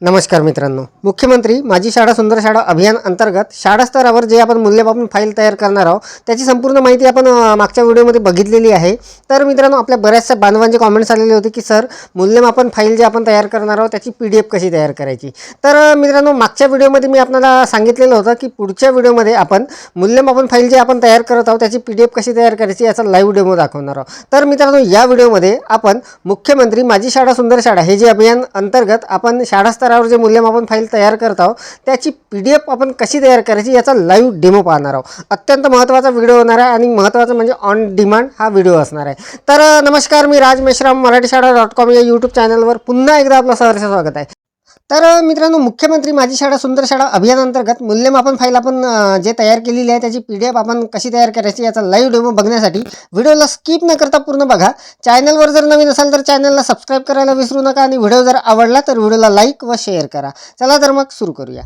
नमस्कार मित्रांनो. मुख्यमंत्री माझी शाळा सुंदर शाळा अभियान अंतर्गत शाळा स्तरावर जे आपण मूल्यमापन फाईल तयार करणार आहोत त्याची संपूर्ण माहिती आपण मागच्या व्हिडिओमध्ये बघितलेली आहे. तर मित्रांनो आपल्या बऱ्याचशा बांधवांचे कॉमेंट्स आलेले होते की सर मूल्यमापन फाईल जे आपण तयार करणार आहोत त्याची पी डी एफ कशी तयार करायची? तर मित्रांनो मागच्या व्हिडिओमध्ये मी आपल्याला सांगितलेलं होतं की पुढच्या व्हिडिओमध्ये आपण मूल्यमापन फाईल जे आपण तयार करत आहोत त्याची पी डी एफ कशी तयार करायची याचा लाईव्ह डेमो दाखवणार आहोत. तर मित्रांनो या व्हिडिओमध्ये आपण मुख्यमंत्री माझी शाळा सुंदर शाळा हे जे अभियान अंतर्गत आपण शाळा स्तरावर जे मूल्यमापन फाईल तयार करत आहोत त्याची पी डी एफ आपण कशी तयार करायची याचा लाईव्ह डेमो पाहणार आहोत. अत्यंत महत्त्वाचा व्हिडिओ होणार आहे आणि महत्त्वाचं म्हणजे ऑन डिमांड हा व्हिडिओ असणार आहे. तर नमस्कार मी राज मेश्राम मराठी शाळा डॉट कॉम या यूट्यूब चॅनलवर पुन्हा एकदा आपलं सहर्ष स्वागत आहे. तर मित्रांनो मुख्यमंत्री माझी शाळा सुंदर शाळा अभियानांतर्गत मूल्यमापन फाईल आपण जे तयार केलेली आहे त्याची पी डी एफ आपण कशी तयार करायची याचा लाईव्ह डेमो बघण्यासाठी व्हिडिओला स्किप न करता पूर्ण बघा. चॅनलवर जर नवीन असाल तर चॅनलला सबस्क्राईब करायला विसरू नका आणि व्हिडिओ जर आवडला तर व्हिडिओला लाईक व शेअर करा. चला तर मग सुरू करूया.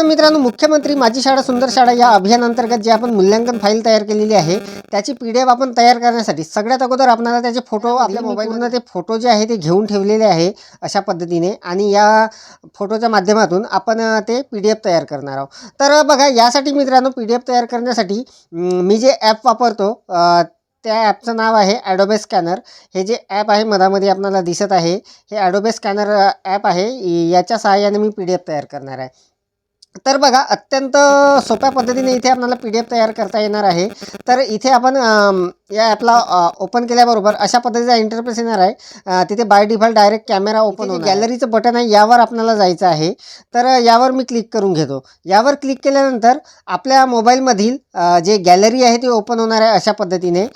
तर मित्रांनो मुख्यमंत्री माझी शाळा सुंदर शाळा या अभियानांतर्गत जे आपण मूल्यांकन फाईल तयार केलेली आहे त्याची पी डी एफ आपण तयार करण्यासाठी सगळ्यात अगोदर आपल्याला त्याचे फोटो आपल्या मोबाईलमध्ये ते फोटो जे आहे ते घेऊन ठेवलेले आहे अशा पद्धतीने आणि या फोटोच्या माध्यमातून आपण ते पी डी एफ तयार करणार आहोत. तर बघा यासाठी मित्रांनो पी डी एफ तयार करण्यासाठी म, जे ॲप वापरतो त्या ॲपचं नाव आहे ॲडोबे स्कॅनर हे जे ॲप आहे मधामध्ये आपल्याला दिसत आहे हे ॲडोबे स्कॅनर ॲप आहे. याच्या सहाय्याने मी पी डी एफ तयार करणार आहे. तर बघा अत्यंत सोप्या पद्धतीने इथे आपल्याला पी डी एफ तयार करता येणार आहे. तर इथे आपण या ॲपला ओपन केल्याबरोबर अशा पद्धतीचा इंटरफेस येणार आहे. तिथे by default direct camera open होऊन गॅलरीचं बटन आहे. यावर आपल्याला जायचं आहे. तर यावर मी क्लिक करून घेतो. यावर क्लिक केल्यानंतर आपल्या मोबाईलमधील जे गॅलरी आहे ती ओपन होणार आहे अशा पद्धतीने.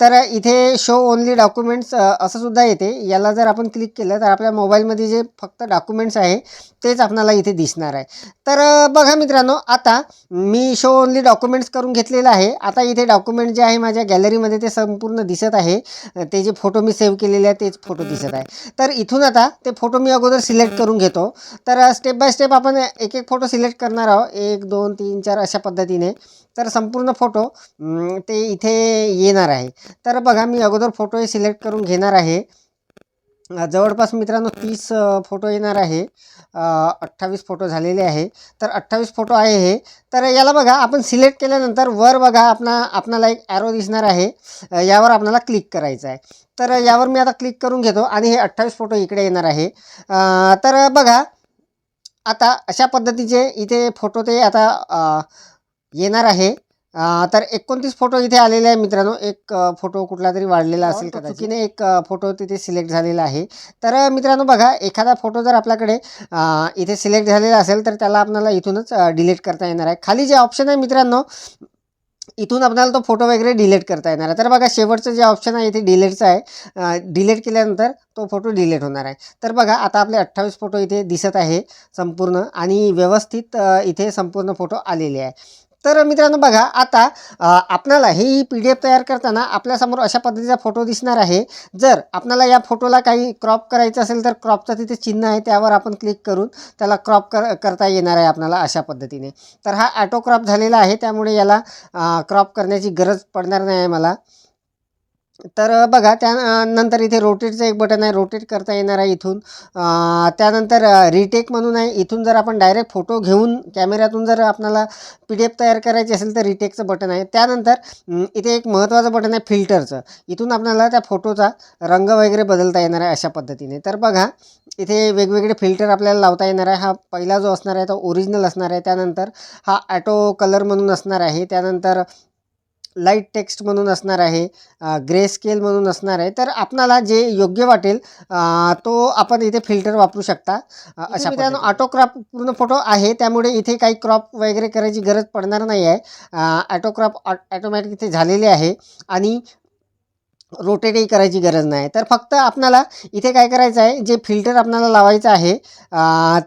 तर इथे शो ओनली डॉक्युमेंट्स असं सुद्धा येते. याला जर आपण क्लिक केलं तर आपल्या मोबाईलमध्ये जे फक्त डॉक्युमेंट्स आहे तेच आपल्याला इथे दिसणार आहे. तर बघा मित्रांनो आता मी शो ओनली डॉक्युमेंट्स करून घेतलेलं आहे. आता इथे डॉक्युमेंट जे आहे माझ्या गॅलरीमध्ये ते संपूर्ण दिसत आहे. ते जे फोटो मी सेव्ह केलेले आहे तेच फोटो दिसत आहे. तर इथून आता ते फोटो मी अगोदर सिलेक्ट करून घेतो. तर स्टेप बाय स्टेप आपण एक एक फोटो सिलेक्ट करणार आहोत. एक दोन तीन चार अशा पद्धतीने. तर संपूर्ण फोटो ते इथे येणार आहे. तर बघा मी अगोदर फोटो हे सिलेक्ट करून घेणार आहे. जवळपास मित्रांनो तीस फोटो येणार आहे. अठ्ठावीस फोटो झालेले आहे. तर अठ्ठावीस फोटो आहे हे. तर याला बघा आपण सिलेक्ट केल्यानंतर वर बघा आपणा आपणाला एक ॲरो दिसणार आहे. यावर आपल्याला क्लिक करायचं आहे. तर यावर मी आता क्लिक करून घेतो आणि हे अठ्ठावीस फोटो इकडे येणार आहे. तर बघा आता अशा पद्धतीचे इथे फोटो ते आता येणार आहे. तर एकोणतीस फोटो इथे आलेले आहे मित्रांनो एक फोटो कुठला तरी वाढलेला असेल चुकीने एक फोटो तिथे सिलेक्ट झालेला आहे. तर मित्रांनो बघा एखादा फोटो जर आपल्याकडे इथे सिलेक्ट झालेला असेल तर त्याला आपल्याला इथूनच डिलीट करता येणार आहे. खाली जे ऑप्शन आहे मित्रांनो इथून आपल्याला तो फोटो वगैरे डिलीट करता येणार आहे. तर बघा शेवटचं जे ऑप्शन आहे इथे डिलीटचं आहे. डिलीट केल्यानंतर तो फोटो डिलीट होणार आहे. तर बघा आता आपले अठ्ठावीस फोटो इथे दिसत आहे संपूर्ण आणि व्यवस्थित इथे संपूर्ण फोटो आलेले आहे. तर मित्रांनो बघा आता आपणाला हे पी डी एफ तयार करताना आपल्यासमोर अशा पद्धतीचा फोटो दिसणार आहे. जर आपल्याला या फोटोला काही क्रॉप करायचं असेल तर क्रॉपचं तिथे चिन्ह आहे त्यावर आपण क्लिक करून त्याला क्रॉप कर करता येणार आहे आपल्याला अशा पद्धतीने. तर हा ॲटो क्रॉप झालेला आहे त्यामुळे याला क्रॉप करण्याची गरज पडणार नाही आहे मला तर बघा त्यानंतर इथे रोटेटचं एक बटन आहे रोटेट करता येणार आहे इथून. त्यानंतर रिटेक म्हणून आहे. इथून जर आपण डायरेक्ट फोटो घेऊन कॅमेऱ्यातून जर आपल्याला पी डी एफ तयार करायची असेल तर रिटेकचं बटन आहे. त्यानंतर इथे एक महत्त्वाचं बटन आहे फिल्टरचं. इथून आपल्याला त्या फोटोचा रंग वगैरे बदलता येणार आहे अशा पद्धतीने. तर बघा इथे वेगवेगळे फिल्टर आपल्याला लावता येणार आहे. हा पहिला जो असणार आहे तो ओरिजिनल असणार आहे. त्यानंतर हा ॲटो कलर म्हणून असणार आहे. त्यानंतर लाइट टेक्स्ट म्हणून असणार आहे ग्रे स्केल म्हणून असणार आहे. तर आपणाला जे योग्य वाटेल तो आपण इथे फिल्टर वापरू शकता. अशा मित्रांनो ऑटो क्रॉप पूर्ण फोटो आहे त्यामुळे इथे काही क्रॉप वगैरे करायची गरज पडणार नाही आहे ॲटो क्रॉप ऑटोमॅटिक इथे झालेले आहे. आणि रोटेटही करायची गरज नाही. तर फक्त आपणाला इथे काय करायचं आहे जे फिल्टर आपणाला लावायचं आहे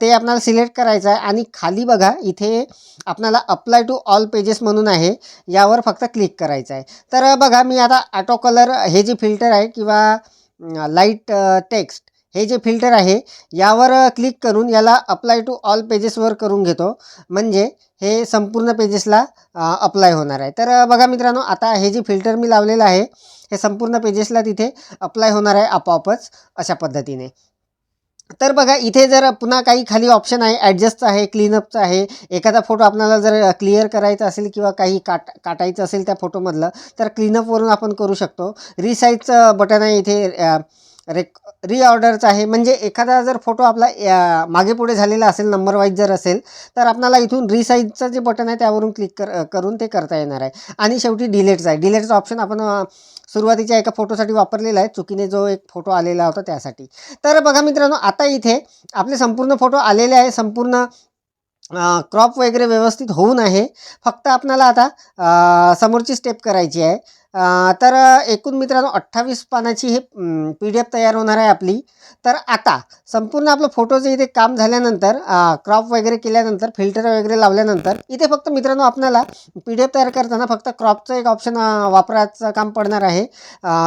ते आपणाला सिलेक्ट करायचं आहे आणि खाली बघा इथे आपणाला अप्लाय टू ऑल पेजेस म्हणून आहे यावर फक्त क्लिक करायचं आहे. तर बघा मी आता ऑटो कलर हे जे फिल्टर आहे किंवा लाइट टेक्स्ट हे जे फिल्टर आहे यावर क्लिक करून याला अप्लाय टू ऑल पेजेसवर करून घेतो. म्हणजे हे संपूर्ण पेजेसला अप्लाय होणार आहे. तर बघा मित्रांनो आता हे जे फिल्टर मी लावलेलं आहे हे संपूर्ण पेजेसला तिथे अप्लाय होणार आहे आपोआपच अशा पद्धतीने. तर बघा इथे जर पुन्हा काही खाली ऑप्शन आहे ॲडजस्टचं आहे क्लीनअपचं आहे एखादा फोटो आपल्याला जर क्लिअर करायचा असेल किंवा काही काट काटायचं असेल त्या फोटोमधलं तर क्लीनअपवरून आपण करू शकतो. रिसाईजचं बटन आहे इथे रेक रिऑर्डरचं आहे. म्हणजे एखादा जर फोटो आपला मागे पुढे झालेला असेल नंबर वाईज जर असेल तर आपल्याला इथून रिसाईजचं जे बटन आहे त्यावरून क्लिक कर करून ते करता येणार आहे. आणि शेवटी डिलेटचं आहे. डिलेटचं ऑप्शन आपण सुरुवातीच्या एका फोटोसाठी वापरलेला आहे. चुकीने जो एक फोटो आलेला होता त्यासाठी. तर बघा मित्रांनो आता इथे आपले संपूर्ण फोटो आलेले आहे. संपूर्ण क्रॉप वगैरे व्यवस्थित होऊन आहे. फक्त आपणाला आता समोरची स्टेप करायची आहे. तर एकूण मित्रांनो अठ्ठावीस पानाची हे पी डी एफ तयार होणार आहे आपली. तर आता संपूर्ण आपलं फोटोचं इथे काम झाल्यानंतर क्रॉप वगैरे केल्यानंतर फिल्टर वगैरे लावल्यानंतर इथे फक्त मित्रांनो आपल्याला पी डी एफ तयार करताना फक्त क्रॉपचं एक ऑप्शन वापरायचं काम पडणार आहे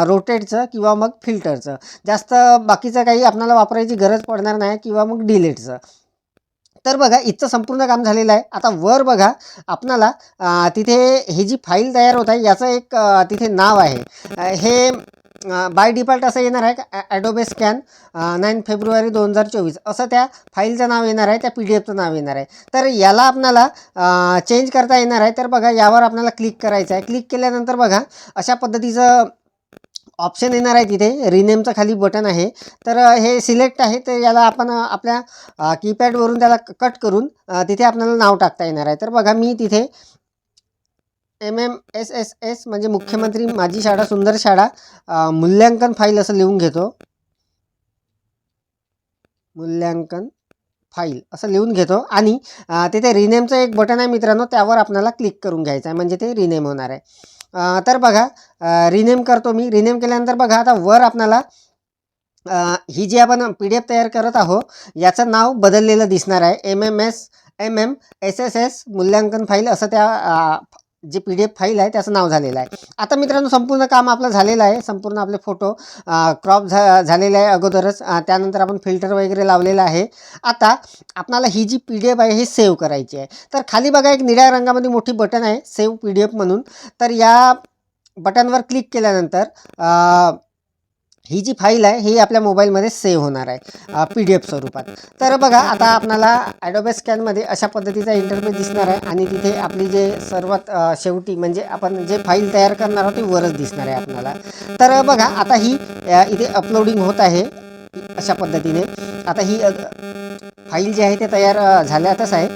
रोटेटचं किंवा मग फिल्टरचं. जास्त बाकीचं काही आपल्याला वापरायची गरज पडणार नाही किंवा मग डिलेटचं. तर बघा इथचं संपूर्ण काम झालेलं आहे. आता वर बघा आपणाला तिथे ही जी फाईल तयार होत आहे याचं एक तिथे नाव आहे. हे बाय डिफॉल्ट असं येणार आहे का? ॲडोबे स्कॅन नाईन फेब्रुवारी दोन हजार चोवीस. असं त्या फाईलचं नाव येणार आहे त्या पी डी एफचं नाव येणार आहे. तर याला आपणाला चेंज करता येणार आहे. तर बघा यावर आपल्याला क्लिक करायचं आहे. क्लिक केल्यानंतर बघा अशा पद्धतीचं ऑप्शन येणार आहे तिथे. रिनेमचं खाली बटन आहे. तर हे सिलेक्ट आहे. तर याला आपण आपल्या कीपॅडवरून त्याला कट करून तिथे आपल्याला नाव टाकता येणार आहे. तर बघा मी तिथे M M S S S म्हणजे मुख्यमंत्री माझी शाळा सुंदर शाळा मूल्यांकन फाईल असं लिहून घेतो. मूल्यांकन फाईल असं लिहून घेतो. आणि तिथे रिनेमचं एक बटन आहे मित्रांनो. त्यावर आपल्याला क्लिक करून घ्यायचं आहे. म्हणजे ते रिनेम होणार आहे. तर बघा रिनेम करतो मी. रिनेम केल्यानंतर बघा आता वर आपणाला ही जी आपण पी डी एफ तयार करत आहो याचं नाव बदललेलं दिसणार आहे. M M S M M S S S मूल्यांकन फाईल असं त्या J P D F file आहे त्याचं नाव झालेलं आहे. आता मित्रांनो संपूर्ण काम आपलं झालेलं आहे. संपूर्ण आपले फोटो क्रॉप झा झालेले आहे अगोदरच. त्यानंतर आपण फिल्टर वगैरे लावलेलं आहे. आता आपणाला ही जी पी डी एफ आहे ही सेव्ह करायची आहे. तर खाली बघा एक निळ्या रंगामध्ये मोठी बटन आहे सेव्ह पी डी एफ म्हणून. तर या बटनवर क्लिक केल्यानंतर ही जी फाईल आहे ही आपल्या मोबाईलमध्ये सेव्ह होणार आहे पी डी एफ स्वरूपात. तर बघा आता आपणाला ॲडोबे स्कॅनमध्ये अशा पद्धतीचा इंटरफेस दिसणार आहे आणि तिथे आपली जे सर्वात शेवटी म्हणजे आपण जे फाईल तयार करणार आहोत ती वरच दिसणार आहे आपल्याला. तर बघा आता ही इथे अपलोडिंग होत आहे अशा पद्धतीने. आता ही फाईल जी आहे ते तयार झाल्यातच आहे.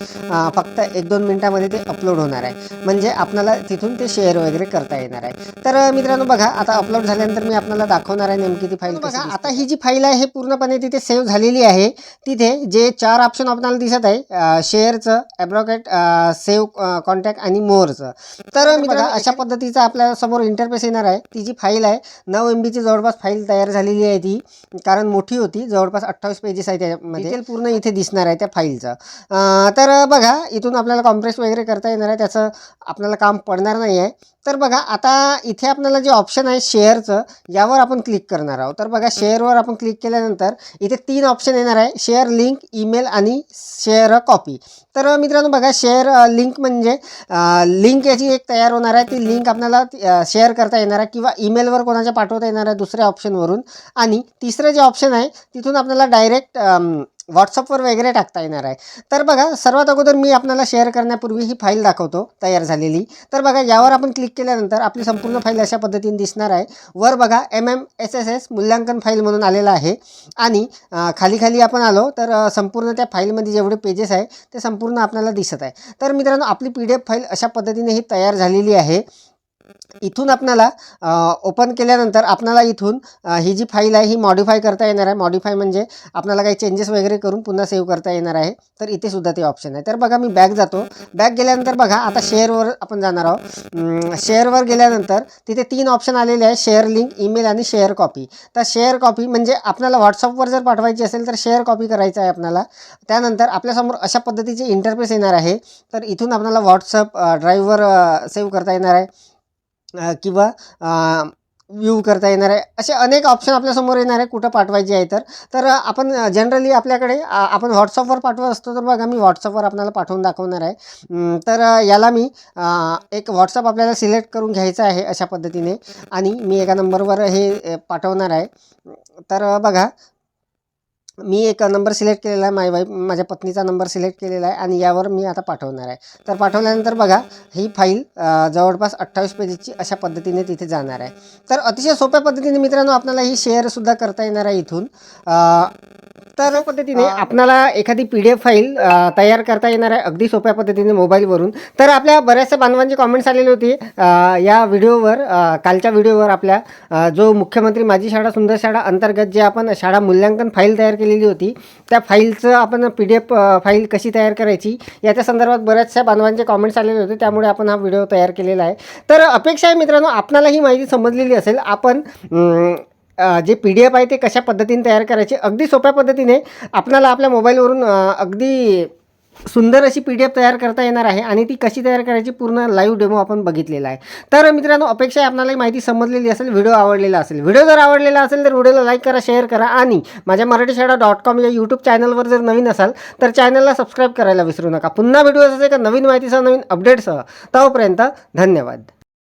फक्त एक दोन मिनटामध्ये ते अपलोड होणार आहे. म्हणजे आपल्याला तिथून ते शेअर वगैरे करता येणार आहे. तर मित्रांनो बघा आता अपलोड झाल्यानंतर मी आपल्याला दाखवणार आहे नेमकी ती फाईल बघा आता ही जी फाईल आहे हे पूर्णपणे तिथे सेव्ह झालेली आहे. तिथे जे चार ऑप्शन आपल्याला दिसत आहे शेअरचं ॲब्रोकेट सेव्ह कॉन्टॅक्ट आणि मोअरचं तर मित्रांनो अशा पद्धतीचा आपल्यासमोर इंटरफेस येणार आहे. ती जी फाईल आहे नऊ एम बीची जवळपास फाईल तयार झालेली आहे ती. कारण मोठी होती जवळपास अठ्ठावीस पेजेस आहे त्यामध्ये. Detail पूर्ण इथे दिसणार आहे त्या फाईलचं. तर बघा इथून आपल्याला कॉम्प्रेस वगैरे करता येणार आहे त्याचं आपल्याला काम पडणार नाही आहे. तर बघा आता इथे आपल्याला जे ऑप्शन आहे शेअरचं यावर आपण क्लिक करणार आहोत. तर बघा शेअरवर आपण क्लिक केल्यानंतर इथे तीन ऑप्शन येणार आहे. शेअर लिंक ईमेल आणि शेअर कॉपी तर मित्रांनो बघा शेअर लिंक म्हणजे लिंक याची एक तयार होणार आहे. ती लिंक आपल्याला शेअर करता येणार आहे किंवा ईमेलवर कोणाच्या पाठवता येणार आहे दुसऱ्या ऑप्शनवरून आणि तिसरं जे ऑप्शन आहे तिथून आपल्याला डायरेक्ट व्हॉट्सअपवर वगैरे टाकता येणार आहे. तर बघा सर्वात अगोदर मी आपल्याला शेअर करण्यापूर्वी ही फाईल दाखवतो तयार झालेली. तर बघा यावर आपण क्लिक केल्यानंतर आपली संपूर्ण फाईल अशा पद्धतीने दिसणार आहे. वर बघा M M S S S मूल्यांकन फाईल म्हणून आलेलं आहे. आणि खाली खाली आपण आलो तर संपूर्ण त्या फाईलमध्ये जेवढे पेजेस आहे ते संपूर्ण आपल्याला दिसत आहे. तर मित्रांनो आपली पी डी एफ फाईल अशा पद्धतीने ही तयार झालेली आहे. इथून आपणाला ओपन केल्यानंतर आपणाला इथून ही जी फाईल आहे ही मॉडिफाय करता येणार आहे. मॉडिफाय म्हणजे आपल्याला काही चेंजेस वगैरे करून पुन्हा सेव्ह करता येणार आहे. तर इथे सुद्धा ते ऑप्शन आहे. तर बघा मी बॅक जातो. बॅक गेल्यानंतर बघा आता शेअरवर आपण जाणार आहोत. शेअरवर गेल्यानंतर तिथे तीन ऑप्शन आलेले आहे. शेअर लिंक ईमेल आणि शेअर कॉपी तर शेअर कॉपी म्हणजे आपल्याला व्हॉट्सअपवर जर पाठवायची असेल तर शेअर कॉपी करायचं आहे आपल्याला त्यानंतर आपल्यासमोर अशा पद्धतीचे इंटरफेस येणार आहे. तर इथून आपल्याला व्हॉट्सअप ड्राईव्हवर सेव्ह करता येणार आहे. किंवा व्यू करता येणार आहे असे अनेक ऑप्शन आपल्यासमोर येणार आहे कुठं पाठवायचे आहे तर. तर आपण जनरली आपल्याकडे आपण व्हॉट्सअपवर पाठवत असतो तर बघा मी व्हॉट्सअपवर आपल्याला पाठवून दाखवणार आहे. तर याला मी एक व्हॉट्सअप आपल्याला सिलेक्ट करून घ्यायचं आहे अशा पद्धतीने. आणि मी एका नंबरवर हे पाठवणार आहे. तर बघा मी एक नंबर सिलेक्ट केलेला आहे माझ्या वाईफ माझ्या पत्नीचा नंबर सिलेक्ट केलेला आहे आणि यावर मी आता पाठवणार आहे. तर पाठवल्यानंतर बघा ही फाईल जवळपास अठ्ठावीस पेजेसची अशा पद्धतीने तिथे जाणार आहे. तर अतिशय सोप्या पद्धतीने मित्रांनो आपल्याला ही शेअरसुद्धा करता येणार आहे इथून. तर पद्धतीने आपल्याला एखादी पी डी एफ फाईल तयार करता येणार आहे अगदी सोप्या पद्धतीने मोबाईलवरून तर आपल्या बऱ्याचशा बांधवांचे कॉमेंट्स आलेले होते या व्हिडिओवर कालच्या व्हिडिओवर आपल्या जो मुख्यमंत्री माझी शाळा सुंदर शाळा अंतर्गत जे आपण शाळा मूल्यांकन फाईल तयार केलेली होती. त्या फाईलचं आपण पी डी एफ फाईल कशी तयार करायची याच्या संदर्भात बऱ्याचशा बांधवांचे कॉमेंट्स आलेले होते. त्यामुळे आपण हा व्हिडिओ तयार केलेला आहे. तर अपेक्षा आहे मित्रांनो आपणाला ही माहिती समजलेली असेल. आपण जे पी डी एफ आहे ते कशा पद्धतीने तयार करायचे अगदी सोप्या पद्धतीने आपणाला आपल्या मोबाईलवरून अगदी सुंदर अशी पी डी एफ तयार करता येणार आहे आणि ती कशी तयार करायची पूर्ण लाईव्ह डेमो आपण बघितलेला आहे. तर मित्रांनो अपेक्षा आहे आपल्याला माहिती समजलेली असेल व्हिडिओ आवडलेला असेल. व्हिडिओ जर आवडलेला असेल तर व्हिडिओला लाईक करा शेअर करा आणि माझ्या मराठी शाळा डॉट कॉम या यूट्यूब चॅनलवर जर नवीन असाल तर चॅनलला सबस्क्राईब करायला विसरू नका. पुन्हा व्हिडिओ असेल का? नवीन माहितीसह नवीन अपडेटसह तोपर्यंत धन्यवाद.